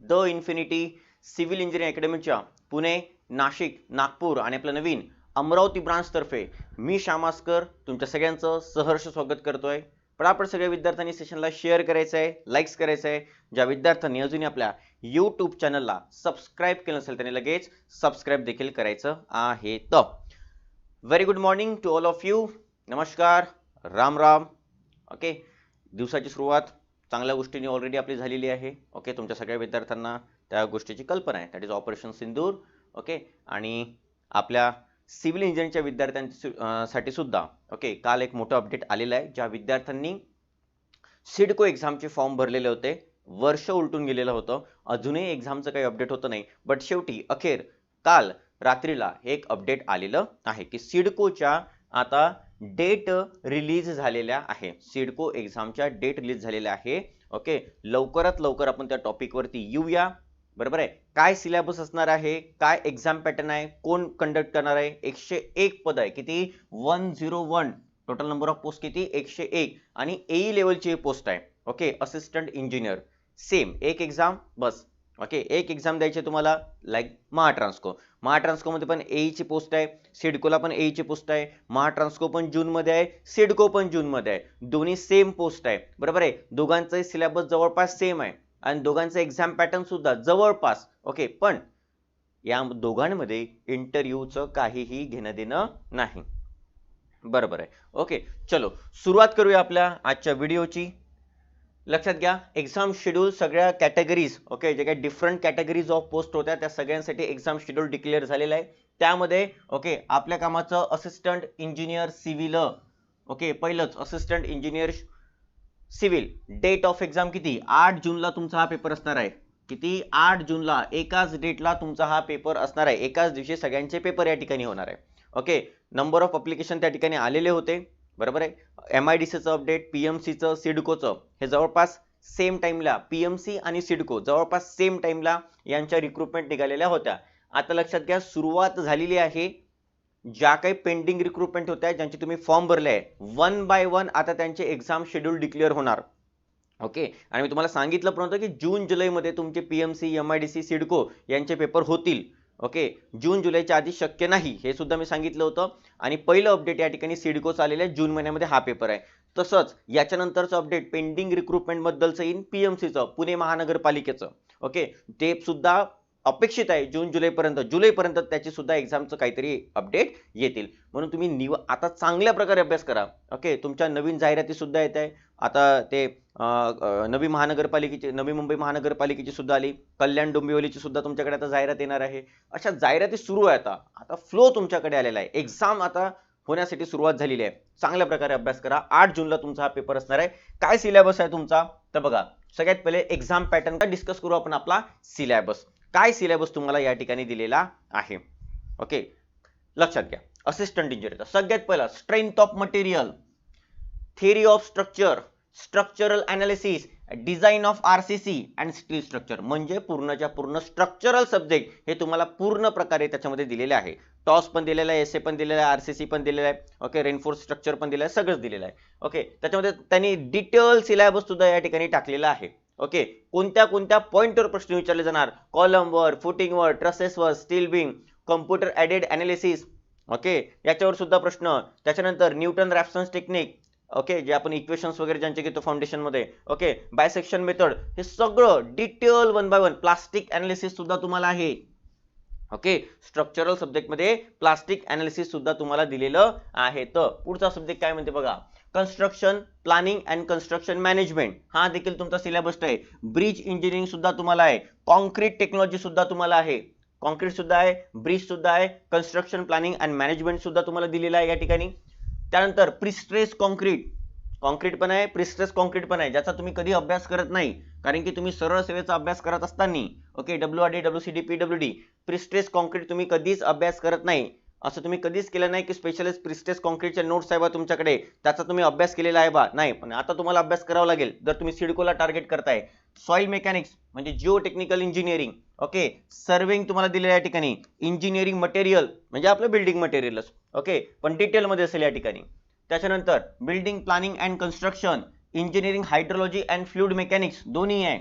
The infinity civil engineering अकॅडमीच्या पुणे नाशिक नागपूर आणि आपलं नवीन अमरावती ब्रांचतर्फे मी श्यामास्कर तुमच्या सगळ्यांचं सहर्ष स्वागत करतोय. पण आपण सगळ्या विद्यार्थ्यांनी सेशनला शेअर करायचं आहे लाईक्स करायचं आहे ज्या विद्यार्थ्यांनी अजूनही आपल्या यूट्यूब चॅनलला सबस्क्राईब केलं नसेल त्यांनी लगेच सबस्क्राईब देखील करायचं आहे. तर very good morning to all of you नमस्कार. राम राम. ओके दिवसाची सुरुवात चांगल्या गोष्टींनी ऑलरेडी आपली झालेली आहे. ओके तुमच्या सगळ्या विद्यार्थ्यांना त्या गोष्टीची कल्पना आहे. That is operation Sindoor okay आणि आपल्या सिव्हिल इंजिनिअरिंगच्या विद्यार्थ्यांसाठी सुद्धा ओके काल एक मोठं अपडेट आलेलं आहे ज्या विद्यार्थ्यांनी सिडको एक्झामचे फॉर्म भरलेले होते. वर्ष उलटून गेलेलं होतं. अजूनही एक्झामचं काही अपडेट होतं नाही. बट शेवटी अखेर काल रात्रीला एक अपडेट आलेलं आहे की सिडकोच्या आता डेट रिलीज झालेल्या आहे. सिडको एक्झामच्या डेट रिलीज झालेल्या आहे. ओके लवकरात लवकर आपण त्या टॉपिकवरती येऊया. बरोबर आहे? काय सिलेबस असणार आहे? काय एक्झाम पॅटर्न आहे? कोण कंडक्ट करणार आहे? एकशे एक पद आहे. किती? One zero one total number of post किती? एकशे एक. आणि ए लेवलची पोस्ट आहे. ओके असिस्टंट इंजिनियर सेम एक एक्झाम बस. ओके एक एक्झाम द्यायची तुम्हाला लाईक महाट्रान्सको महाट्रान्सकोमध्ये पण ए ची पोस्ट आहे सिडकोला पण ए ची पोस्ट आहे महाट्रान्सको पण जूनमध्ये आहे सिडको पण जूनमध्ये आहे. दोन्ही सेम पोस्ट आहे. बरोबर आहे? दोघांचाही सिलेबस जवळपास सेम आहे. आणि दोघांचं एक्झाम पॅटर्न सुद्धा जवळपास. ओके पण या दोघांमध्ये इंटरव्ह्यूचं काहीही घेणं देणं नाही. बरोबर आहे. ओके चलो सुरुवात करूया आपल्या आजच्या व्हिडिओची लक्षात घ्या एक्झाम शेड्यूल सगळ्या कॅटेगरीज ओके जे काही डिफरंट कॅटेगरीज ऑफ पोस्ट होत्या त्या सगळ्यांसाठी एक्झाम शेड्यूल डिक्लेअर झालेलं आहे. त्यामध्ये ओके आपल्या कामाचं असिस्टंट इंजिनियर सिव्हिल ओके पहिलंच assistant engineer civil date of exam किती? आठ जूनला तुमचा हा पेपर असणार आहे. किती? आठ जूनला एकाच डेटला तुमचा हा पेपर असणार आहे. एकाच दिवशी सगळ्यांचे पेपर या ठिकाणी होणार आहे. ओके नंबर ऑफ अप्लिकेशन त्या ठिकाणी आलेले होते. बरोबर आहे? एम आय डी सीचं अपडेट पी एम सीचं सिडकोचं हे जवळपास सेम टाईमला पी एम सी आणि सिडको जवळपास सेम टाईमला यांच्या रिक्रुटमेंट निघालेल्या होत्या. आता लक्षात घ्या सुरुवात झालेली आहे ज्या काही पेंडिंग रिक्रुटमेंट होत्या ज्यांचे तुम्ही फॉर्म भरले आहे वन बाय वन आता त्यांचे एक्झाम शेड्यूल डिक्लेअर होणार. ओके आणि मी तुम्हाला सांगितलं पण होतं की जून जुलैमध्ये तुमचे P M C M I D C CIDCO यांचे पेपर होतील. ओके? जून जुलैच्या आधी शक्य नाही हे सुद्धा मी सांगितलं होतं. आणि पहिलं अपडेट या ठिकाणी सिडकोचं आलेलं आहे जून महिन्यामध्ये हा पेपर आहे. तसंच याच्यानंतरचं अपडेट पेंडिंग रिक्रुटमेंटबद्दलचं येईन पी एम सीचं पुणे महानगरपालिकेचं. ओके? ते सुद्धा अपेक्षित आहे जून जुलैपर्यंत जुलैपर्यंत त्याची सुद्धा एक्झामचं काहीतरी अपडेट येतील. म्हणून तुम्ही निव आता चांगल्या प्रकारे अभ्यास करा. ओके तुमच्या नवीन जाहिराती सुद्धा येत आहे. आता ते नवी महानगरपालिकेची नवी मुंबई महानगरपालिकेची सुद्धा आली. कल्याण डोंबिवलीची सुद्धा तुमच्याकडे आता जाहिरात येणार आहे. अशा जाहिराती सुरू आहे आता. आता फ्लो तुमच्याकडे आलेला आहे. एक्झाम आता होण्यासाठी सुरुवात झालेली आहे. चांगल्या प्रकारे अभ्यास करा. आठ जूनला तुमचा हा पेपर असणार आहे. काय सिलेबस आहे तुमचा? तर बघा सगळ्यात पहिले एक्झाम पॅटर्न डिस्कस करू आपण आपला सिलेबस काय सिलेबस तुम्हाला या ठिकाणी दिलेला आहे? ओके लक्षात घ्या. असिस्टंट इंजिनियर सगळ्यात पहिला strength of material theory of structure structural analysis design of R C C and steel structure म्हणजे पूर्णच्या पूर्ण स्ट्रक्चरल सब्जेक्ट हे तुम्हाला पूर्ण प्रकारे त्याच्यामध्ये दिलेले आहे. टॉस पण दिलेला आहे एस ए पण दिलेला आहे आर सी सी पण दिलेला आहे. ओके रेनफोर्स स्ट्रक्चर पण दिलेलं आहे सगळंच दिलेलं आहे. ओके त्याच्यामध्ये त्यांनी डिटेल सिलेबस सुद्धा या ठिकाणी टाकलेला आहे. ओके? कोणत्या कोणत्या पॉईंटवर प्रश्न विचारले जाणार? कॉलमवर फुटिंगवर ट्रसेसवर steel being computer aided analysis okay? याच्यावर सुद्धा प्रश्न. त्याच्यानंतर न्यूटन रॅप्सन्स टेक्निक ओके? जे आपण इक्वेशन्स वगैरे ज्यांचे घेतो फाउंडेशनमध्ये ओके? बायसेक्शन मेथड हे सगळं detail one by one plastic analysis सुद्धा तुम्हाला आहे. ओके? स्ट्रक्चरल सब्जेक्टमध्ये प्लास्टिक अनालिसिस सुद्धा तुम्हाला दिलेलं आहे. तर पुढचा सब्जेक्ट काय म्हणते बघा? Construction planning and construction management हा देखील तुमचा सिलेबस आहे. ब्रिज इंजिनिअरिंग सुद्धा तुम्हाला आहे. कॉन्क्रीट टेक्नॉलॉजी सुद्धा तुम्हाला आहे. कॉन्क्रीट सुद्धा आहे ब्रिज सुद्धा आहे कन्स्ट्रक्शन प्लॅनिंग अँड मॅनेजमेंट सुद्धा तुम्हाला दिलेला आहे या ठिकाणी. त्यानंतर प्रिस्ट्रेस कॉन्क्रीट कॉन्क्रीट पण आहे प्रिस्ट्रेस कॉन्क्रीट पण आहे ज्याचा तुम्ही कधी अभ्यास करत नाही. कारण की तुम्ही सरळ सेवेचा अभ्यास करत असताना. Okay W R D W C D P W D prestress concrete तुम्ही कधीच अभ्यास करत नाही. असं तुम्ही कधीच केलं नाही की स्पेशलिस्ट प्रिस्टेस कॉन्क्रीटच्या नोट्स आहे बा तुमच्याकडे. त्याचा तुम्ही अभ्यास केलेला आहे बा. नाही पण आता तुम्हाला अभ्यास करावा लागेल. जर तुम्ही सिडकोला टार्गेट करताय. सॉइल मेकॅनिक्स म्हणजे Jio technical engineering okay surveying तुम्हाला दिलेल्या या ठिकाणी. इंजिनिअरिंग मटेरियल म्हणजे आपलं बिल्डिंग मटेरियलच ओके पण डिटेलमध्ये असेल या ठिकाणी. त्याच्यानंतर building planning and construction engineering hydrology and fluid mechanics दोन्ही आहे.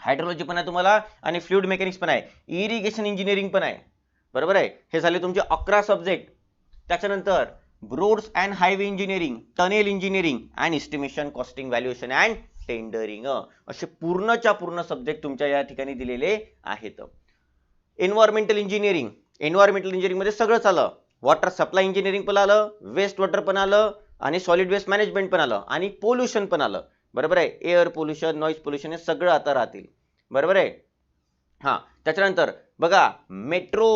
हायड्रोलॉजी पण आहे तुम्हाला आणि फ्लुइड मेकॅनिक्स पण आहे. इरिगेशन इंजिनिअरिंग पण आहे. बरोबर आहे? हे झाले तुमचे अकरा सब्जेक्ट त्याच्यानंतर roads and highway engineering tunnel engineering and estimation costing valuation and tendering असे पूर्णच्या पूर्ण सब्जेक्ट तुमच्या या ठिकाणी दिलेले आहेत. एन्व्हायरमेंटल इंजिनिअरिंग एन्व्हायरमेंटल इंजिनिअरिंगमध्ये सगळंच आलं. वॉटर सप्लाय इंजिनिअरिंग पण आलं वेस्ट वॉटर पण आलं आणि सॉलिड वेस्ट मॅनेजमेंट पण आलं आणि पोल्युशन पण आलं. बरोबर आहे? एअर पोल्युशन नॉईज पोल्युशन हे सगळं आता राहतील. बरोबर आहे? हा. त्याच्यानंतर बघा मेट्रो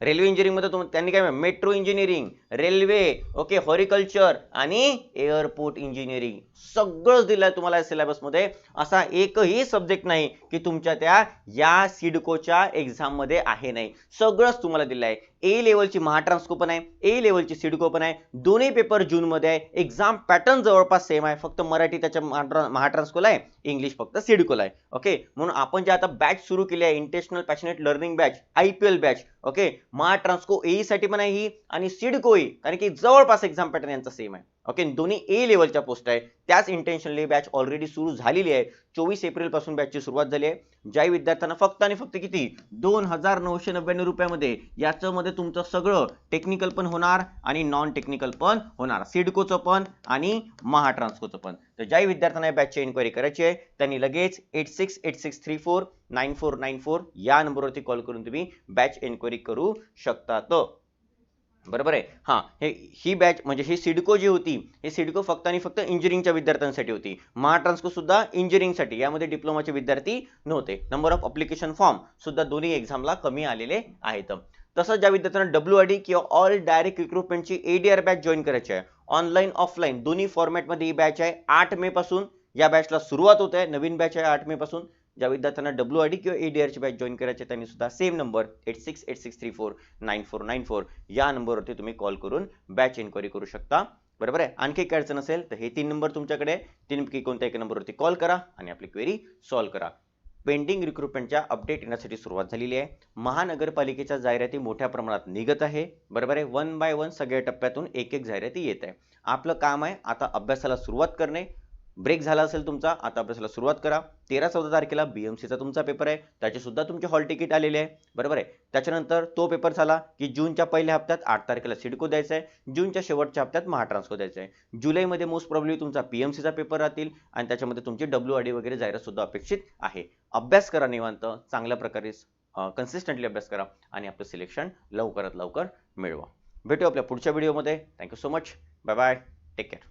रेल्वे इंजिनिअरिंगमध्ये तुम- त्यांनी काय metro engineering railway okay horticulture आणि एअरपोर्ट इंजिनिअरिंग. सगळंच दिलं आहे तुम्हाला सिलेबसमध्ये. असा एकही सब्जेक्ट नाही की तुमच्या त्या या सिडकोच्या एक्झाममध्ये आहे नाही. सगळंच तुम्हाला दिलं आहे ए लेवलची महाट्रान्सको पण आहे ए लेवलची सिडको पण आहे. दोन्ही पेपर जूनमध्ये आहे. एक्झाम पॅटर्न जवळपास सेम आहे. फक्त मराठी त्याच्या महाट्रा- महाट्रान्सकोला आहे. इंग्लिश फक्त सिडकोला आहे. ओके? म्हणून आपण जे आता बॅच सुरू केली आहे international passionate learning batch I P L batch okay? Mahatransco A पण आहे ही आणि सिडको ई कारण की जवळपास एक्झाम पॅटर्न यांचा सेम आहे. ओके दोन्ही ए लेवलच्या पोस्ट आहे त्याच इंटेन्शनली बॅच ऑलरेडी सुरू झालेली आहे. चोवीस एप्रिलपासून बॅचची सुरुवात झाली आहे. ज्या विद्यार्थ्यांना फक्त आणि फक्त किती? दोन हजार नऊशे नव्याण्णव रुपयामध्ये. याच्यामध्ये तुमचं सगळं टेक्निकल पण होणार आणि नॉन टेक्निकल पण होणार. सिडकोचं पण आणि महाट्रान्सकोचं पण. तर ज्याही विद्यार्थ्यांना या बॅचची इन्क्वायरी करायची आहे त्यांनी लगेच eight six eight six three four nine four nine four या नंबरवरती कॉल करून तुम्ही बॅच इन्क्वायरी करू शकता. बरोबर आहे? हा हे ही बॅच म्हणजे ही सिडको जी होती ही सिडको फक्त आणि फक्त इंजिनिअरिंगच्या विद्यार्थ्यांसाठी होती. महाट्रान्सको सुद्धा इंजिनिअरिंगसाठी यामध्ये डिप्लोमाचे विद्यार्थी नव्हते. नंबर ऑफ अप्लिकेशन फॉर्म सुद्धा दोन्ही एक्झामला कमी आलेले आहेत. तसंच ज्या विद्यार्थ्यांना डब्ल्यू आय डी किंवा ऑल डायरेक्ट रिक्रुटमेंटची आर बॅच जॉईन करायची आहे ऑनलाईन ऑफलाईन दोन्ही फॉर्मॅटमध्ये ही बॅच आहे. आठ मे पासून या बॅचला सुरुवात होत आहे नवीन बॅच आहे आठ मे पासून. ज्या विद्यार्थ्यांना डब्ल्यू आय डी किंवा एडीआर ची बॅच जॉईन करायची त्यांनी सुद्धा same number eight six eight six three four nine four nine four या नंबरवरती तुम्ही कॉल करून बॅच इन्क्वायरी करू शकता. बरोबर आहे? आणखी काय अडचण असेल तर हे तीन नंबर तुमच्याकडे तीनपैकी कोणत्या एका नंबरवरती कॉल करा आणि आपली क्वेरी सॉल्व्ह करा. पेंडिंग रिक्रुटमेंटच्या अपडेट येण्यासाठी सुरुवात झालेली आहे. महानगरपालिकेच्या जाहिराती मोठ्या प्रमाणात निघत आहे. बरोबर आहे? वन बाय वन सगळ्या टप्प्यातून एक एक जाहिराती येत आहे. आपलं काम आहे आता अभ्यासाला सुरुवात करणे. ब्रेक झाला असेल तुमचा आता अभ्यासाला सुरुवात करा. तेरा चौदा तारखेला बीएमसीचा तुमचा पेपर आहे. त्याचे सुद्धा तुमचे हॉल तिकीट आलेले आहे. बरोबर आहे? त्याच्यानंतर तो पेपर झाला की जूनच्या पहिल्या हप्त्यात आठ तारखेला सिडको द्यायचा आहे. जूनच्या शेवटच्या हप्त्यात महाट्रान्सको द्यायचा आहे. जुलैमध्ये मोस्ट प्रॉब्ली तुमचा पीएमसीचा पेपर राहतील आणि त्याच्यामध्ये तुमची डब्ल्यू आय डी वगैरे जाहिरात सुद्धा अपेक्षित आहे. अभ्यास करा निवांत. चांगल्या प्रकारे कन्सिस्टंटली अभ्यास करा आणि आपलं सिलेक्शन लवकरात लवकर मिळवा. भेटू आपल्या पुढच्या व्हिडिओमध्ये thank you so much bye bye take care